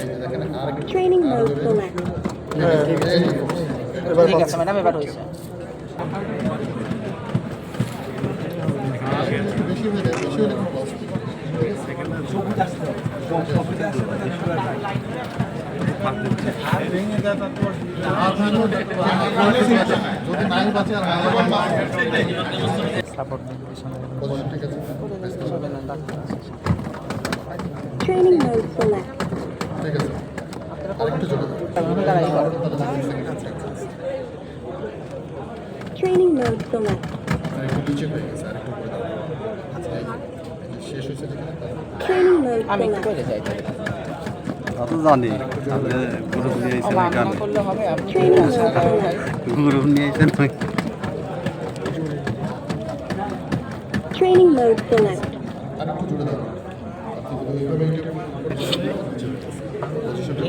এই যে, এবার ঠিক আছে ম্যাডাম এবার হয়েছে হয়ে। Training mode select. ঠিক আছে। আরেকটু আছে। Training mode select. আরেকটু নিচে হয়ে গেছে, আরেকটু উপরে দাও। আচ্ছা, শেষ হয়েছে আমি করে যাই তা জানি গ্রুপ নিয়ে আমার এখানে গ্রুপ নিয়ে আইসেন Training mode select. আরেকটু দাও। যদি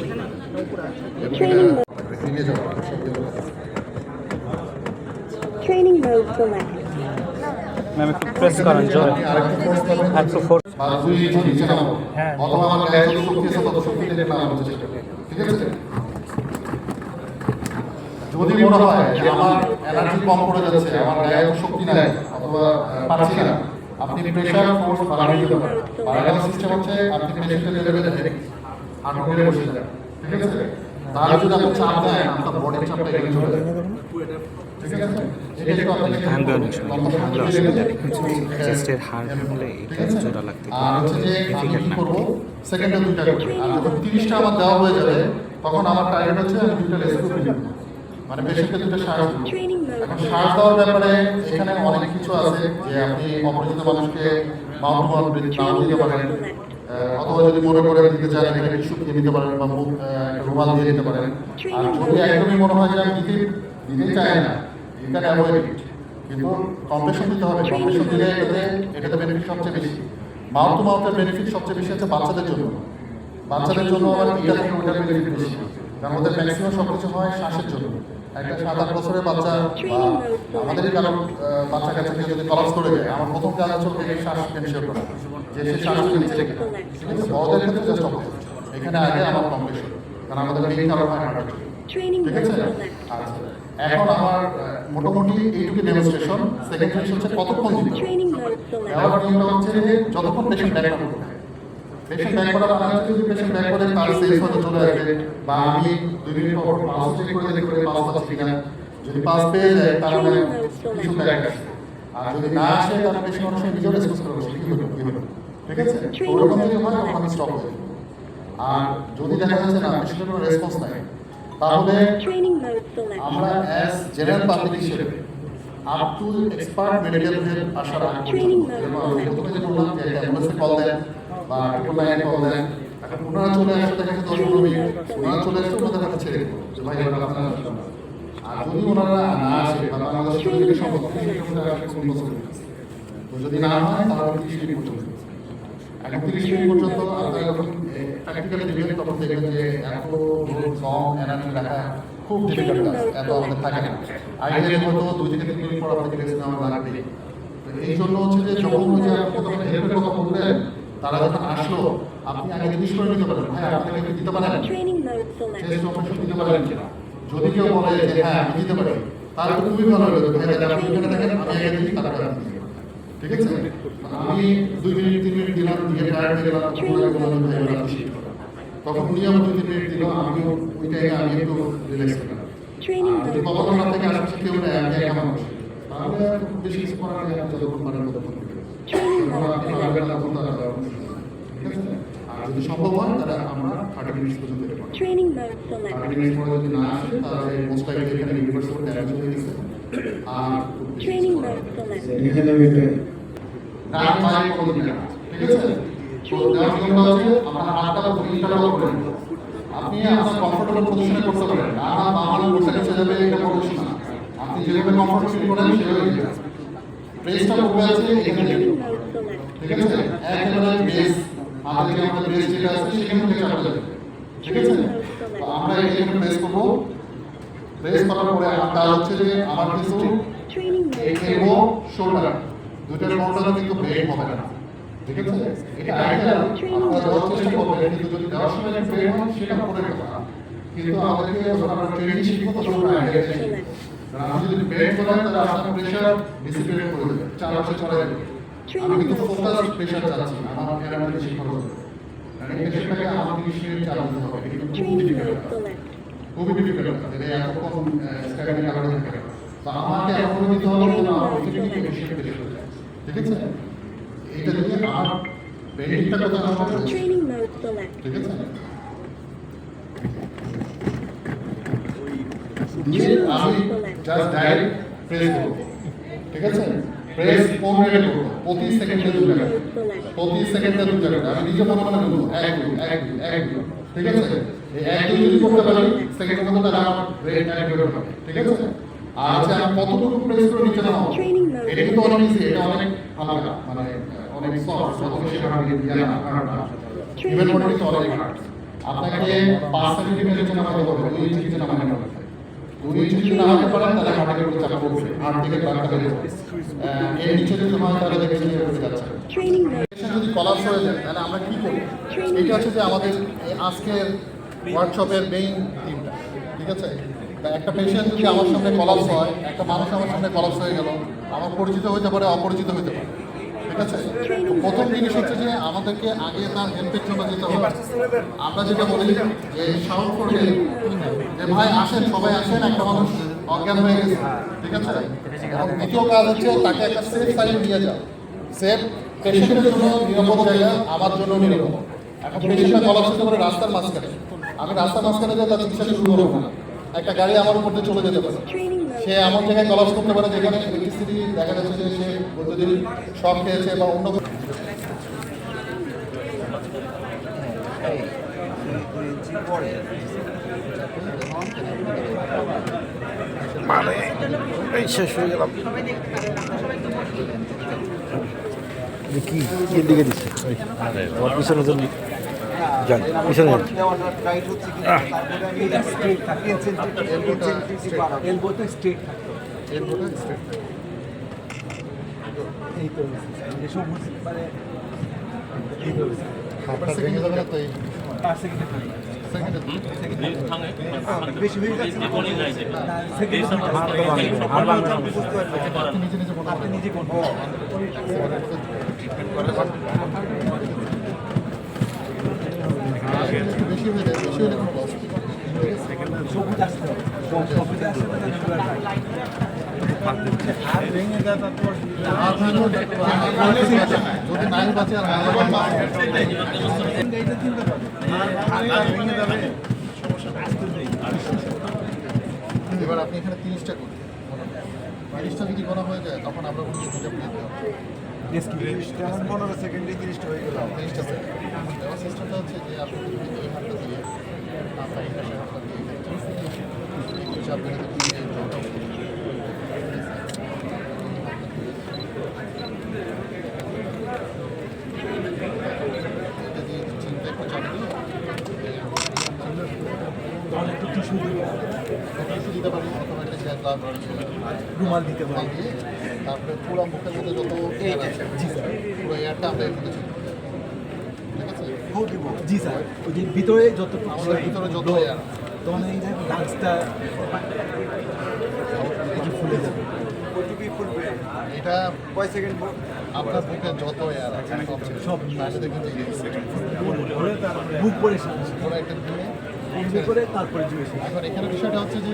ম্যাম একটু প্রেস করেন জোরে মনে হয় যে আমার এনার্জি কম পড়ে যাচ্ছে আমার গায়ে শক্তি নাই অথবা পারছি না আপনি প্রেশার ফোর্স বাড়িয়ে দিতে পারেন বাড়ানোর সিস্টেম হচ্ছে আপনি প্রেশারটা লেভেলে করে বসে যান ঠিক আছে? তাহলে যদি আপনি চাপ দেন আপনার বডির চাপটা এগিয়ে চলে যাবে। আর আর হয়ে যাবে তখন আমার টার্গেট হচ্ছে আমি দুইটা রেস্কিউ ফিলিং মানে পেশেন্টকে দুটো এখন শ্বাস দেওয়ার ব্যাপারে এখানে অনেক কিছু আছে যে আপনি অপরিচিত মানুষকে নাও দিতে পারেন। অথবা যদি মনে করে দিতে চান নিতে পারেন বা মুখ রুমাল দিয়ে নিতে পারেন, আর যদি একদমই মনে হয় যে আমি দিতে দিতে চাই না ইউ অ্যাভয়েড কিন্তু কম্প্রেশন দিতে হবে কম্প্রেশন দিলে এটাতে এটাতে বেনিফিট সবচেয়ে বেশি। মাউথ টু মাউথের বেনিফিট সবচেয়ে বেশি হচ্ছে বাচ্চাদের জন্য। বাচ্চাদের জন্য আমার এটা থেকে ওটা বেনিফিট বেশি। কারণ ওদের ম্যাক্সিমাম সব কিছু হয় শ্বাসের জন্য। একটা সাত আট বছরের বাচ্চা বা আমাদেরই কারও বাচ্চা কাছে যদি কলাপস করে যায় আমার প্রথম কাজ হচ্ছে ওকে শ্বাস এনশিওর করা? যে সে শ্বাসটা নিচে রেখে আছে বড়দের ক্ষেত্রে জাস্ট অপোজিট এখানে আগে আমার কম্প্রেশন কারণ আমাদের মেইন কারণ হয় ঠিক আছে? আচ্ছা। এখন আমার মোটামুটি এইটুকু ডেমনস্ট্রেশন সেকেন্ড হচ্ছে কতক্ষণ. দেওয়ার নিয়মটা হচ্ছে যে যতক্ষণ পেশেন্ট ব্যাক করবে। পেশেন্ট ব্যাক করার হচ্ছে যদি পেশেন্ট ব্যাক করে তার সেলস হয়তো চলে আসবে। বা আমি দুই মিনিট পর পালস চেক করে দেখি করে পালস পাচ্ছি কিনা। যদি পালস পেয়ে যায় তার মানে কিছু ব্যাক আসবে আর যদি না আসে তাহলে পেশেন্ট অনেক সময় নিজেও রেসপন্স করে বসে কি হলো কি হলো? ঠিক আছে? ওরকম যদি হয় তখন আমি স্টপ হয়ে আর যদি দেখা যাচ্ছে না পেশেন্টের কোনো রেসপন্স নাই তাহলে. আমরা অ্যাজ জেনারেল পাবলিক হিসেবে up to expert medical help আসার আগে Training যেমন প্রথমে যে বললাম যে অ্যাম্বুলেন্সে কল দেন বা ট্রিপল নাইনে কল দেন। এখন ওনারা চলে আসলে দেখা যাচ্ছে দশ পনেরো মিনিট। ওনারা চলে আসলে ওনাদের কাছে ছেড়ে যে ভাই, এবার আপনারা। আর যদি ওনারা না আসে, বা বাংলাদেশ কোন বছর তো যদি না হয়, তাহলে তিরিশ মিনিট পর্যন্ত এখন তিরিশ মিনিট পর্যন্ত আপনারা যখন প্র্যাকটিক্যালি দেখবেন তখন দেখবেন যে এত কম এনার্জি রাখা খুব ডিফিকাল্ট কাজ। এত আমাদের থাকে না। আইডিয়ালি হয়তো দুই থেকে তিন মিনিট পর আপনাকে রেস্ট নেওয়া লাগবে এই জন্য হচ্ছে যে যখন যে আপনি যখন হেল্পের কথা বললেন তারা যখন আসলো আপনি আগে জিজ্ঞেস করে নিতে পারেন ভাই আপনাকে কি দিতে পারেন? Mode অপারেশন দিতে পারেন কিনা। যদি কেউ বলে যে হ্যাঁ আমি দিতে পারি তাহলে খুবই ভালো হলো ভাই তাহলে আপনি এখানে দেখেন আমি আগে দিই তারপরে আপনি ঠিক আছে? আমি দুই মিনিট তিন মিনিট দিলাম দিয়ে টায়ার্ড হয়ে গেলাম তখন আমি বললাম ভাই এবার আপনি তখন উনি আমার দুই মিনিট দিল আমিও ওই টাইমে আমি একটু রিল্যাক্স করলাম যদি রাত থেকে আশেপাশে কেউ নেই আমি একা মানুষ। তাহলে খুব বেশি কিছু করার নেই আমি যতক্ষণ পারেন ততক্ষণ। আপনি আমরা আমরা আপনার কমফোর্টেবল পজিশনে করতে পারেন গেছে যাবে এটা না আপনি যেভাবে কমফোর্ট ফিল করেন সেভাবে প্রেসটা পড়ে আছে এখানে. ঠিক আছে? একেবারে বেস আমাদের আমাদের বেস যেটা আছে সেখান থেকে চাপা যাবে ঠিক আছে? তো আমরা এখানে প্রেস করব। প্রেস করার পরে আমার কাজ হচ্ছে যে আমার mode এলবো শোল্ডার দুইটার শোল্ডারও কিন্তু ব্রেক হবে না। ঠিক আছে? এটা আইডিয়া দেওয়ার চেষ্টা কিন্তু যদি দেওয়ার সময় একটু বের হন সেটা পরে কথা কিন্তু আমাদেরকে যখন আমরা ট্রেনিং শিখব তখন আমরা আইডিয়া কারণ আমি যদি বের করেন তাহলে আপনার প্রেশার ডিসিপ্লিন করে দেবে। চার বছর চলে যাবে আমি কিন্তু ফোকাস প্রেশার চাচ্ছি আমার ক্যারামে বেশি খরচ হবে কারণ এই প্রেশারটাকে আমার ইনিশিয়েট চালাতে হবে কিন্তু খুব Training difficult mode select. খুবই ডিফিকাল্ট যে এতক্ষণ স্ক্যানিং আলাদা থাকে তো আমাকে এখন দিতে হবে না অপরচুনিটি বেশি বেশি হয়ে যায় ঠিক আছে? এইটা যদি আমার বেনিফিটটা কোথায় হবে. ঠিক আছে? আমি জাস্ট ডাইরেক্ট প্রেস করব। ঠিক আছে? প্রেস কোন রেটে করব প্রতি সেকেন্ডে দু select. প্রতি সেকেন্ডে দু জায়গা আমি নিজে মনে মনে করব এক দুই এক দুই এক দুই ঠিক আছে? এই এক দুই যদি করতে পারি সেকেন্ডের মধ্যে তাহলে আমার ব্রেন অ্যাক্টিভেট হবে। ঠিক আছে? আর যে আমি কতটুকু প্রেস করে নিচে নামাবো এটা কিন্তু অনেক ইজি এটা অনেক হালকা মানে অনেক সফট অত বেশি হার্ড ইয়ে না হার্ড না ইভেন মনে কিন্তু অনেক হার্ড আপনাকে পাঁচ সেন্টিমিটার নিচে নামাতে হবে দুই ইঞ্চি নিচে নামাতে হবে ইঞ্চি যদি নামাতে পারেন তাহলে হার্টের উপর চাপ পড়বে। হার্ট থেকে এর নিচে যদি নামান তাহলে দেখবেন যে এরকম যাচ্ছে যদি কলাপস হয়ে যায় তাহলে আমরা কি করব? এটা হচ্ছে যে আমাদের এই আজকের ওয়ার্কশপের মেইন থিমটা ঠিক আছে? একটা পেশেন্ট যদি আমার সামনে কলাপস হয় একটা মানুষ আমার সামনে কলাপস হয়ে গেল আমার পরিচিত হতে পারে অপরিচিত হতে পারে। প্রথম জিনিস হচ্ছে যে আমাদেরকে আগে তার হেল্পের জন্য যেতে হবে। আমরা যেটা বলি যে সাউন্ড করে যে ভাই আসেন, সবাই আসেন, একটা মানুষ অজ্ঞান হয়ে গেছে, ঠিক আছে? এবং দ্বিতীয় কাজ হচ্ছে তাকে একটা সেফ সাইড নিয়ে যাও। সেফ পেশেন্টের জন্য নিরাপদ জায়গা, আমার জন্য নিরাপদ। এখন পেশেন্টটা হতে পারে রাস্তার মাঝখানে, আমি রাস্তার মাঝখানে যাই তার চিকিৎসা শুরু করব না। একটা গাড়ি আমার উপর চলে যেতে পারে. সে এমন জায়গায় কলাপস করতে পারে যেখানে ইলেকট্রিসিটি দেখা যাচ্ছে যে সে বৈদ্যুতিক শক খেয়েছে বা অন্য মানে এই শেষ হয়ে গেলাম। কি? দিকে দিচ্ছে? পিছনে জন্য যান পিছনে যান এলবোতে স্ট্রেট এরপরে straight। এই তো এই সবুজ মানে এই তো হাতটা ভেঙে যাবে না তো এই পাঁচ সেকেন্ডে সেকেন্ডে বেশি হয়ে যাচ্ছে সেকেন্ডে আর বাংলা আপনি নিজে নিজে মনে আপনি নিজে কোন বেশি হয়ে যায় বেশি হলে কোনো লস সবুজ আসতে হবে সবুজ আসতে হবে আর ভেঙে যায় তারপর আর ভালো যদি নাই বাঁচে আর ভালো বাঁচে এইটা চিন্তা করো আর ভেঙে যাবে এবার আপনি এখানে তিরিশটা করুন। তিরিশটা যদি করা হয়ে যায় তখন আমরা বলি দুটো প্লেট দেওয়া যেমন পনেরো সেকেন্ডে তিরিশটা হয়ে গেল। তিরিশটা সেট দেওয়ার সিস্টেমটা হচ্ছে যে আপনি যদি এই হাতটা দিয়ে আপনার এই পাশে হাতটা দিয়ে হচ্ছে আপনি যদি দিয়ে জলটা এটা দিয়ে চিনতে একটু চাপ দিয়ে একটু টিস্যু দিতে পারি অথবা একটা গ্যাস লাভ রুমাল দিতে পারি। তারপরে পুরো মুখের মধ্যে যত এয়ার আছে পুরো এয়ারটা আমরা এর মধ্যে জি স্যার। ওই যে ভিতরে যত আমাদের ভিতরে যত এয়ার তখন এই যে লাংসটা ফুলে যাবে। এটা কয় সেকেন্ড আপনার বুকে যত এয়ার আছে সব তারপরে। বুক করে একটা করে তারপরে জুয়েছে এখন এখানে বিষয়টা হচ্ছে যে